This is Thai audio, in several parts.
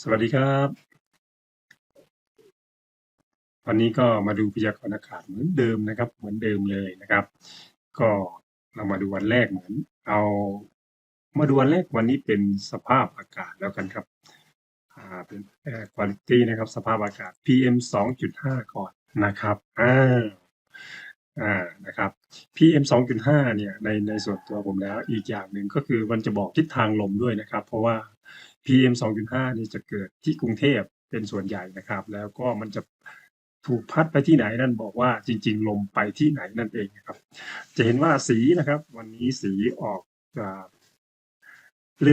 สวัสดีครับ วันนี้ก็มาดูพยากรณ์อากาศเหมือนเดิมนะครับ เหมือนเดิมเลยนะครับ ก็เรามาดูวันแรกเหมือน เอามาดูวันแรกวันนี้เป็นสภาพอากาศแล้วกันครับอ่าเป็นเอ่อ quality นะครับ สภาพอากาศ PM 2.5 ก่อนนะครับอ่าอ่านะครับ PM 2.5 เนี่ยในในส่วนตัวผมแล้วอีกอย่างหนึ่งก็คือมันจะบอกทิศทางลมด้วยนะครับ เพราะว่า PM 2.5นี่จะเกิดที่กรุงเทพเป็นส่วนใหญ่นะครับ แล้วก็มันจะถูกพัดไปที่ไหนนั่นบอกว่าจริง ๆ ลมไปที่ไหนนั่นเองนะครับ จะเห็นว่าสีนะครับ วันนี้สีออก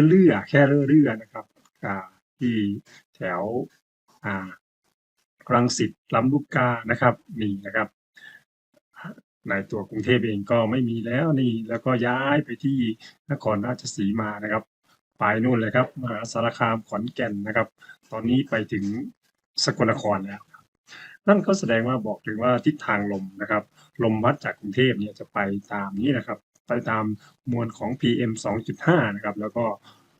เรื่อยๆแค่เรื่อยๆนะครับที่แถวอ่ารังสิตลำลูกกานะครับนี่นะครับ ในตัวกรุงเทพเองก็ไม่มีแล้วนี่ แล้วก็ย้ายไปที่นครราชสีมานะครับ ไปนู่นเลยครับมหาสารคามขอนแก่นนะครับ ตอนนี้ไปถึงสกลนครแล้วนั่นก็แสดงว่าบอกถึงว่าทิศทางลมนะครับ ลมพัดจากกรุงเทพเนี่ยจะไปตามนี้นะครับ ไปตามมวลของ PM 2.5 นะครับ แล้วก็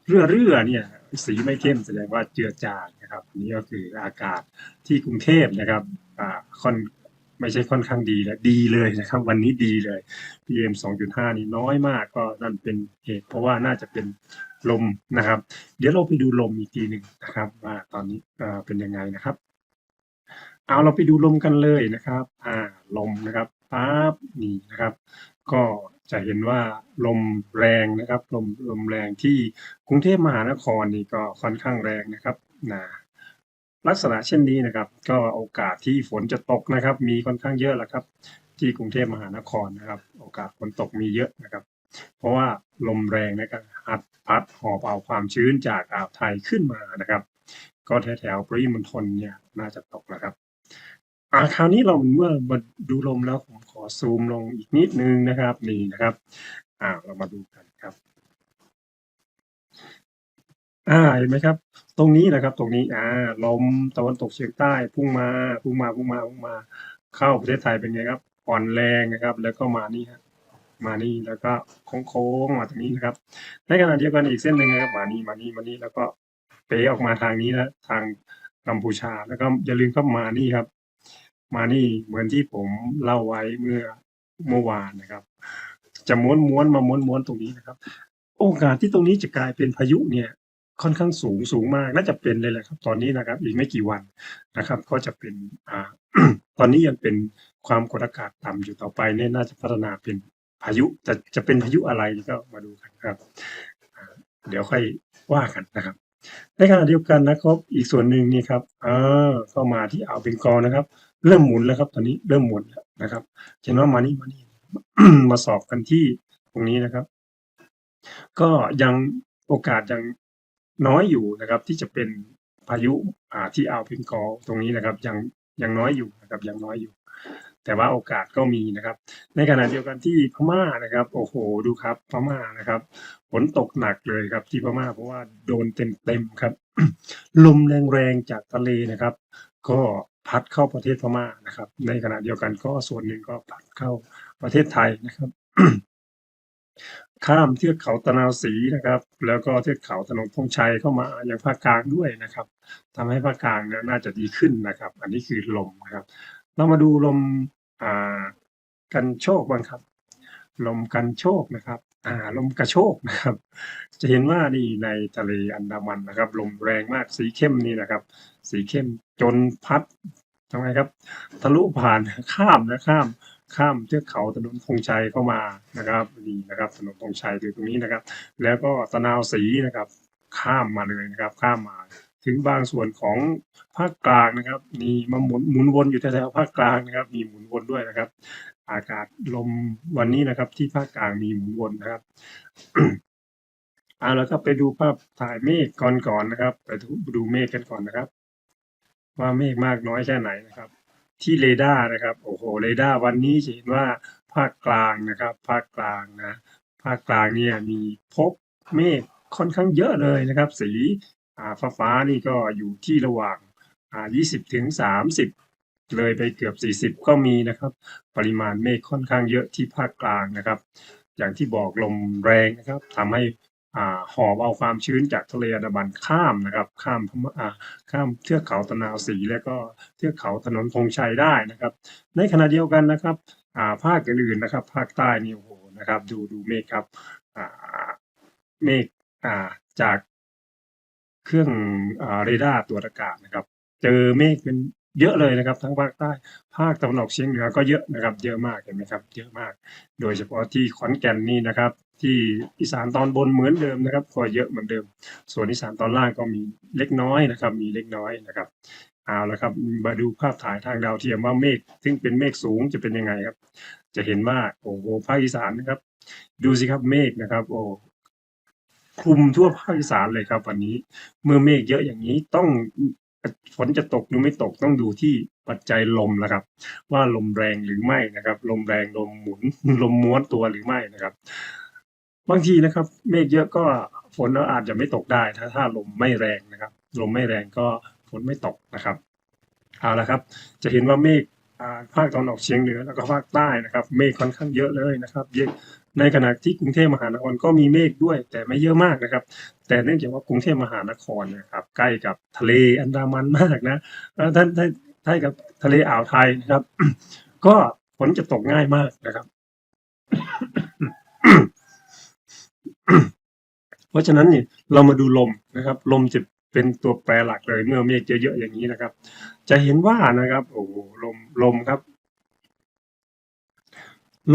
เรื่อเรื่อเนี่ยสีไม่เข้มแสดงว่าเจือจางนะครับอันนี้ก็คืออากาศที่กรุงเทพนะครับอ่าค่อนไม่ใช่ค่อนข้างดีและดีเลยนะครับ วันนี้ดีเลย PM 2.5 นี่น้อยมากก็นั่นเป็นเหตุเพราะว่าน่าจะเป็นลมนะครับ เดี๋ยวเราไปดูลมอีกทีหนึ่งนะครับว่าตอนนี้เป็นยังไงนะครับ เอาเราไปดูลมกันเลยนะครับอ่าลมนะครับปั๊บนี่นะครับ ก็จะเห็นว่าลมแรงนะครับ ลมลมแรงที่กรุงเทพมหานครนี่ก็ค่อนข้างแรงนะครับนะลักษณะเช่นนี้นะครับ ก็โอกาสที่ฝนจะตกนะครับ มีค่อนข้างเยอะแหละครับ ที่กรุงเทพมหานครนะครับ โอกาสฝนตกมีเยอะนะครับ เพราะว่าลมแรงนะครับพัดพัดหอบเอาความชื้นจากอ่าวไทยขึ้นมานะครับ ก็แถวแถวๆปริมณฑลเนี่ยน่าจะตกนะครับอ่าคราวนี้เราเมื่อมาดูลมแล้วผมขอซูมลงอีกนิดนึงนะครับนี่นะครับอ่าเรามาดูกันครับอ่าเห็นไหมครับ ตรงนี้นะครับตรงนี้อ่าลมตะวันตกเฉียงใต้พุ่งมาพุ่งมาพุ่งมาพุ่งมาเข้าประเทศไทยเป็นไงครับอ่อนแรงนะครับ แล้วก็มานี่ครับ มานี่แล้วก็โค้งๆมาตรงนี้นะครับ ในขณะเดียวกันอีกเส้นหนึ่งนะครับมานี่มานี่มานี่แล้วก็เป๋ออกมาทางนี้นะทางกัมพูชา แล้วก็อย่าลืมเข้ามานี่ครับ มานี่เหมือนที่ผมเล่าไว้เมื่อเมื่อวานนะครับ จะม้วนม้วนมาม้วนม้วนตรงนี้นะครับ โอกาสที่ตรงนี้จะกลายเป็นพายุเนี่ยค่อนข้างสูงสูงมากน่าจะเป็นเลยแหละครับ ตอนนี้นะครับ อีกไม่กี่วันนะครับ ก็จะเป็นอ่าตอนนี้ยังเป็นความกดอากาศต่ำอยู่ต่อไปเนี่ยน่าจะพัฒนาเป็น พายุจะจะเป็นพายุอะไรก็มาดูกันครับ เดี๋ยวค่อยว่ากันนะครับ ในขณะเดียวกันนะครับ อีกส่วนหนึ่งนี่ครับอ่าเข้ามาที่อ่าวเบงกอลนะครับ เริ่มหมุนแล้วครับ ตอนนี้เริ่มหมุนแล้วนะครับเห็นว่ามานี่มานี่มาสอบกันที่ตรงนี้นะครับ ก็ยังโอกาสยังน้อยอยู่นะครับ ที่จะเป็นพายุอ่าที่อ่าวเบงกอลตรงนี้นะครับ ยังยังน้อยอยู่นะครับยังน้อยอยู่ แต่ว่าโอกาสก็มีนะครับ ในขณะเดียวกันที่พม่านะครับ โอ้โหดูครับพม่านะครับฝนตกหนักเลยครับ ที่พม่าเพราะว่าโดนเต็มๆครับ ลมแรงๆจากทะเลนะครับ ก็พัดเข้าประเทศพม่านะครับ ในขณะเดียวกันก็ส่วนหนึ่งก็พัดเข้าประเทศไทยนะครับข้ามเทือกเขาตะนาวศรีนะครับ แล้วก็เทือกเขาถนนธงชัยเข้ามาอยังภาคกลางด้วยนะครับทำให้ภาคกลางเนี่ยน่าจะดีขึ้นนะครับ อันนี้คือลมนะครับ เรามาดูลม กันโชคบ้างครับ ลมกันโชคนะครับอ่าลมกระโชกนะครับ จะเห็นว่านี่ในทะเลอันดามันนะครับ ลมแรงมากสีเข้มนี่นะครับ สีเข้มจนพัดทำไงครับ ทะลุผ่านข้ามนะข้ามข้ามเทือกเขาถนนธงชัยเข้ามานะครับนี่นะครับถนนธงชัยอยู่ตรงนี้นะครับ แล้วก็ตะนาวศรีนะครับ ข้ามมาเลยนะครับ ข้ามมา ถึงบางส่วนของภาคกลางนะครับ มีมาหมุนหมุนวนอยู่แถวๆภาคกลางนะครับ มีหมุนวนด้วยนะครับ อากาศลมวันนี้นะครับ ที่ภาคกลางมีหมุนวนนะครับเอาแล้วก็ไปดูภาพถ่ายเมฆก่อนก่อนนะครับ ไปดูเมฆกันก่อนนะครับ ว่าเมฆมากน้อยแค่ไหนนะครับ ที่เรดาร์นะครับโอ้โหเรดาร์วันนี้จะเห็นว่าภาคกลางนะครับ ภาคกลางนะภาคกลางเนี่ยมีพบเมฆค่อนข้างเยอะเลยนะครับ สี ฟ้าฟ้าๆนี่ก็อยู่ที่ระหว่างอ่า20 ถึง 30 เลยไปเกือบ 40 ก็มีนะครับ ปริมาณเมฆค่อนข้างเยอะที่ภาคกลางนะครับ อย่างที่บอกลมแรงนะครับทำให้อ่าหอบเอาความชื้นจากทะเลอันดามันข้ามนะครับข้ามพม่าอ่าข้ามเทือกเขาตะนาวศรีและก็เทือกเขาถนนธงชัยได้นะครับ ในขณะเดียวกันนะครับอ่าภาคอื่นๆนะครับ ภาคใต้นี่โอ้โหนะครับ ดูดูเมฆครับอ่าเมฆอ่าจาก เครื่องเรดาร์ตรวจอากาศนะครับ เจอเมฆเป็นเยอะเลยนะครับ ทั้งภาคใต้ภาคตะวันออกเฉียงเหนือก็เยอะนะครับ เยอะมากเห็นไหมครับ เยอะมาก โดยเฉพาะที่ขอนแก่นนี่นะครับ ที่อีสานตอนบนเหมือนเดิมนะครับ ก็เยอะเหมือนเดิม ส่วนอีสานตอนล่างก็มีเล็กน้อยนะครับ มีเล็กน้อยนะครับเอาละครับมาดูภาพถ่ายทางดาวเทียมว่าเมฆซึ่งเป็นเมฆสูงจะเป็นยังไงครับ จะเห็นว่าโอ้โหภาคอีสานนะครับ ดูสิครับเมฆนะครับ โอ้ คลุมทั่วภาคอีสานเลยครับ วันนี้ เมื่อเมฆเยอะอย่างนี้ต้องฝนจะตกหรือไม่ตกต้องดูที่ปัจจัยลมนะครับ ว่าลมแรงหรือไม่นะครับ ลมแรงลมหมุนลมม้วนตัวหรือไม่นะครับ บางทีนะครับ เมฆเยอะก็ฝนอาจจะไม่ตกได้ ถ้าถ้าลมไม่แรงนะครับ ลมไม่แรงก็ฝนไม่ตกนะครับเอาละครับ จะเห็นว่าเมฆภาคตะวันออกเฉียงเหนือแล้วก็ภาคใต้นะครับ เมฆค่อนข้างเยอะเลยนะครับเยอะ ในขณะที่กรุงเทพมหานครก็มีเมฆด้วย แต่ไม่เยอะมากนะครับ แต่เนื่องจากว่ากรุงเทพมหานครนะครับ ใกล้กับทะเลอันดามันมากนะท่านท่านใกล้กับทะเลอ่าวไทยนะครับ ก็ฝนจะตกง่ายมากนะครับ เพราะฉะนั้นเนี่ยเรามาดูลมนะครับ ลมจะเป็นตัวแปรหลักเลยเมื่อเมฆเยอะๆอย่างนี้นะครับ จะเห็นว่านะครับ โอ้ลมลมครับ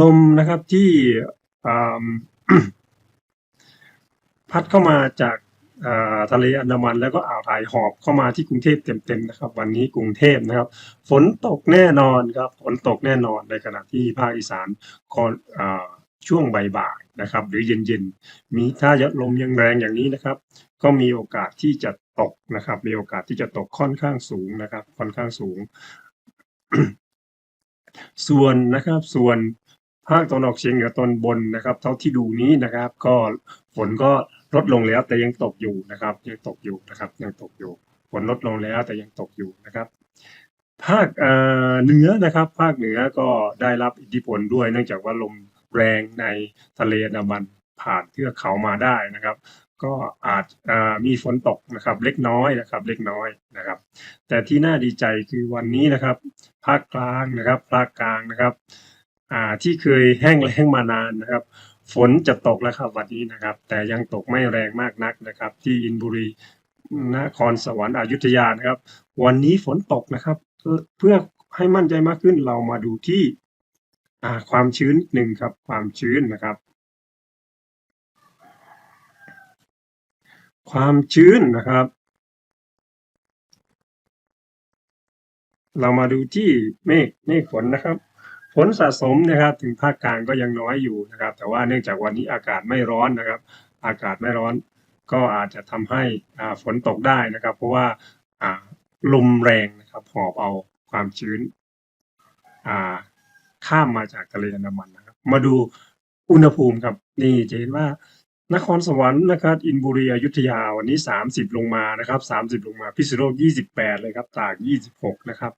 ลมนะครับที่ พัดเข้ามาจากทะเลอันดามันแล้วก็อ่าวไทยหอบเข้ามาที่กรุงเทพเต็มๆนะครับ วันนี้กรุงเทพนะครับ ฝนตกแน่นอนครับฝนตกแน่นอนในขณะที่ภาคอีสานก็อ่าช่วงบ่ายๆนะครับ หรือเย็นๆมีถ้าลมยังแรงอย่างนี้นะครับ ก็มีโอกาสที่จะตกนะครับ มีโอกาสที่จะตกค่อนข้างสูงนะครับ ค่อนข้างสูง ส่วนนะครับส่วน ภาคตะวันออกเฉียงเหนือตอนบนนะครับ เท่าที่ดูนี้นะครับ ก็ฝนก็ลดลงแล้วแต่ยังตกอยู่นะครับ ยังตกอยู่นะครับ ยังตกอยู่ฝนลดลงแล้วแต่ยังตกอยู่นะครับ ภาคเหนือนะครับ ภาคเหนือก็ได้รับอิทธิพลด้วย เนื่องจากว่าลมแรงในทะเลอันดามันผ่านเทือกเขามาได้นะครับ ก็อาจอามีฝนตกนะครับ เล็กน้อยนะครับ เล็กน้อยนะครับ แต่ที่น่าดีใจคือวันนี้นะครับ ภาคกลางนะครับ ภาคกลางนะครับ อ่าที่เคยแห้งแล้งมานานนะครับ ฝนจะตกแล้วครับวันนี้นะครับ แต่ยังตกไม่แรงมากนักนะครับ ที่อินบุรีนครสวรรค์อยุธยานะครับ วันนี้ฝนตกนะครับ เพื่อให้มั่นใจมากขึ้นเรามาดูที่อ่าความชื้นหนึ่งครับ ความชื้นนะครับ ความชื้นนะครับ เรามาดูที่เมฆเมฆฝนนะครับ ฝนสะสมนะครับถึงภาคกลางก็ยังน้อยอยู่นะครับ แต่ว่าเนื่องจากวันนี้อากาศไม่ร้อนนะครับ อากาศไม่ร้อนก็อาจจะทำให้ฝนตกได้นะครับ เพราะว่าลมแรงนะครับหอบเอาความชื้นข้ามมาจากทะเลอันดามันนะครับ มาดูอุณหภูมิครับนี่จะเห็นว่านครสวรรค์นะครับ อินบุรีอยุธยาวันนี้ 30 ลงมานะครับ 30 ลงมาพิษณุโลก 28 เลยครับ ตาก 26 นะครับ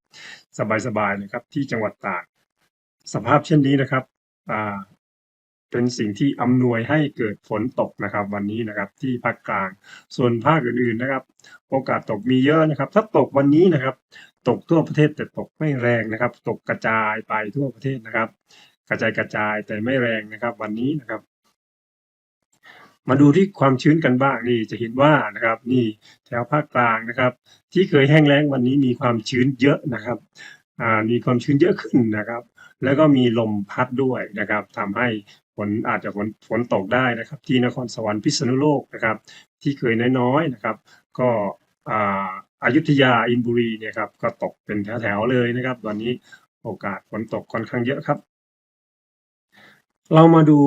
สบายๆเลยครับที่จังหวัดตาก สภาพเช่นนี้นะครับอ่าเป็นสิ่งที่อำนวยให้เกิดฝนตกนะครับวันนี้นะครับที่ภาคกลาง ส่วนภาคอื่นๆนะครับ โอกาสตกมีเยอะนะครับ ถ้าตกวันนี้นะครับ ตกทั่วประเทศแต่ตกไม่แรงนะครับ ตกกระจายไปทั่วประเทศนะครับ กระจายกระจายแต่ไม่แรงนะครับ วันนี้นะครับ มาดูที่ความชื้นกันบ้างนี่จะเห็นว่านะครับ นี่แถวภาคกลางนะครับ ที่เคยแห้งแล้งวันนี้มีความชื้นเยอะนะครับมีความชื้นเยอะขึ้นนะครับ แล้วก็มีลมพัดด้วยนะครับทำให้ฝนอาจจะฝนฝนตกได้นะครับ ที่นครสวรรค์พิษณุโลกนะครับ ที่เคยน้อยๆนะครับ ก็อ่าอยุธยาอินบุรีเนี่ยครับก็ตกเป็นแถวๆเลยนะครับ วันนี้โอกาสฝนตกค่อนข้างเยอะครับ เรามาดู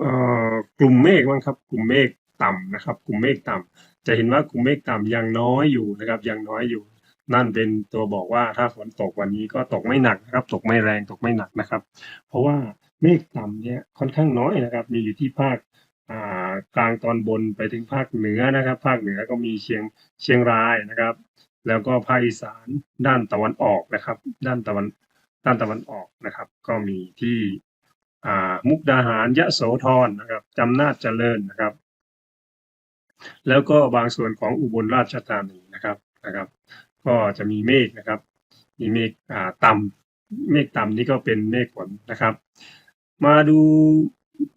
เอ่อกลุ่มเมฆบ้างครับ กลุ่มเมฆต่ำนะครับ กลุ่มเมฆต่ำจะเห็นว่ากลุ่มเมฆต่ำยังน้อยอยู่นะครับยังน้อยอยู่ นั่นเป็นตัวบอกว่าถ้าฝนตกวันนี้ก็ตกไม่หนักนะครับ ตกไม่แรงตกไม่หนักนะครับ เพราะว่าเมฆต่ำเนี่ยค่อนข้างน้อยนะครับ มีอยู่ที่ภาคกลางตอนบนไปถึงภาคเหนือนะครับ ภาคเหนือก็มีเชียงเชียงรายนะครับ แล้วก็ภาคอีสานด้านตะวันออกนะครับ ด้านตะวันด้านตะวันออกนะครับ ก็มีที่มุกดาหารยะโสธรนะครับจำนาจเจริญนะครับ แล้วก็บางส่วนของอุบลราชธานีนะครับนะครับ ก็จะมีเมฆนะครับ มีเมฆอ่าต่ำเมฆต่ำนี่ก็เป็นเมฆฝนนะครับ มาดู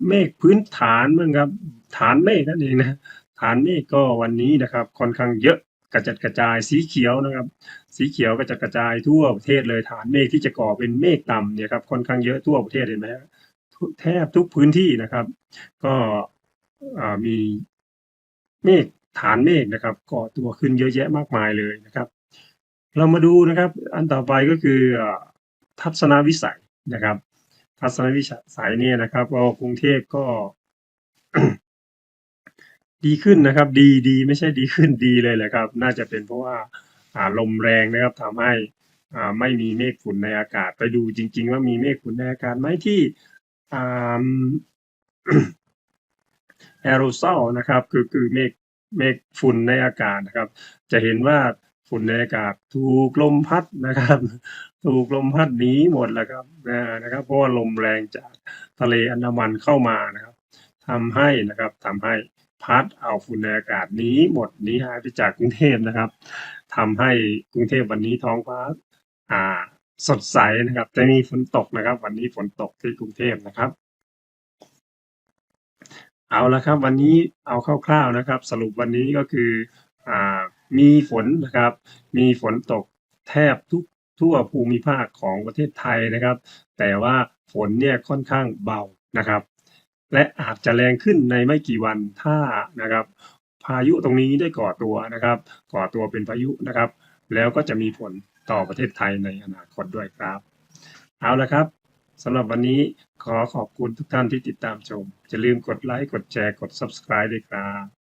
เมฆพื้นฐานบ้างครับ ฐานเมฆนั่นเองนะฐานเมฆก็วันนี้นะครับ ค่อนข้างเยอะกระจัดกระจายสีเขียวนะครับ สีเขียวกระจัดกระจายทั่วประเทศเลยฐานเมฆที่จะก่อเป็นเมฆต่ำเนี่ยครับค่อนข้างเยอะทั่วประเทศเห็นไหมแทบทุกพื้นที่นะครับ ก็มีเมฆฐานเมฆนะครับก่อตัวขึ้นเยอะแยะมากมายเลยนะครับ เรามาดูนะครับ อันต่อไปก็คือทัศนวิสัยนะครับ ทัศนวิสัยเนี่ยนะครับก็กรุงเทพก็ ดีขึ้นนะครับ ดีดีไม่ใช่ดีขึ้นดีเลยแหละครับ น่าจะเป็นเพราะว่าลมแรงนะครับทำให้ไม่มีเมฆฝุ่นในอากาศ ไปดูจริง ๆ ว่ามีเมฆฝุ่นในอากาศไหมที่แอโรซอลนะครับ คือคือเมฆเมฆฝุ่นในอากาศนะครับ จะเห็นว่า ฝุ่นในอากาศถูกลมพัดนะครับ ถูกลมพัดหนีหมดแล้วครับนะครับ เพราะว่าลมแรงจากทะเลอันดามันเข้ามานะครับทำให้นะครับทำให้พัดเอาฝุ่นในอากาศหนี้หมดหนี้หายไปจากกรุงเทพนะครับทำให้กรุงเทพวันนี้ท้องฟ้าอ่าสดใสนะครับ จะมีฝนตกนะครับ วันนี้ฝนตกที่กรุงเทพนะครับ เอาละครับ วันนี้เอาคร่าวๆนะครับ สรุปวันนี้ก็คืออ่า มีฝนนะครับ มีฝนตกแทบทุกทั่วภูมิภาคของประเทศไทยนะครับ แต่ว่าฝนเนี่ยค่อนข้างเบานะครับ และอาจจะแรงขึ้นในไม่กี่วันถ้านะครับ พายุตรงนี้ได้ก่อตัวนะครับ ก่อตัวเป็นพายุนะครับ แล้วก็จะมีผลต่อประเทศไทยในอนาคตด้วยครับ เอาละครับสำหรับวันนี้ขอขอบคุณทุกท่านที่ติดตามชมอย่าลืมกดไลค์กดแชร์กด Subscribe ด้วยครับ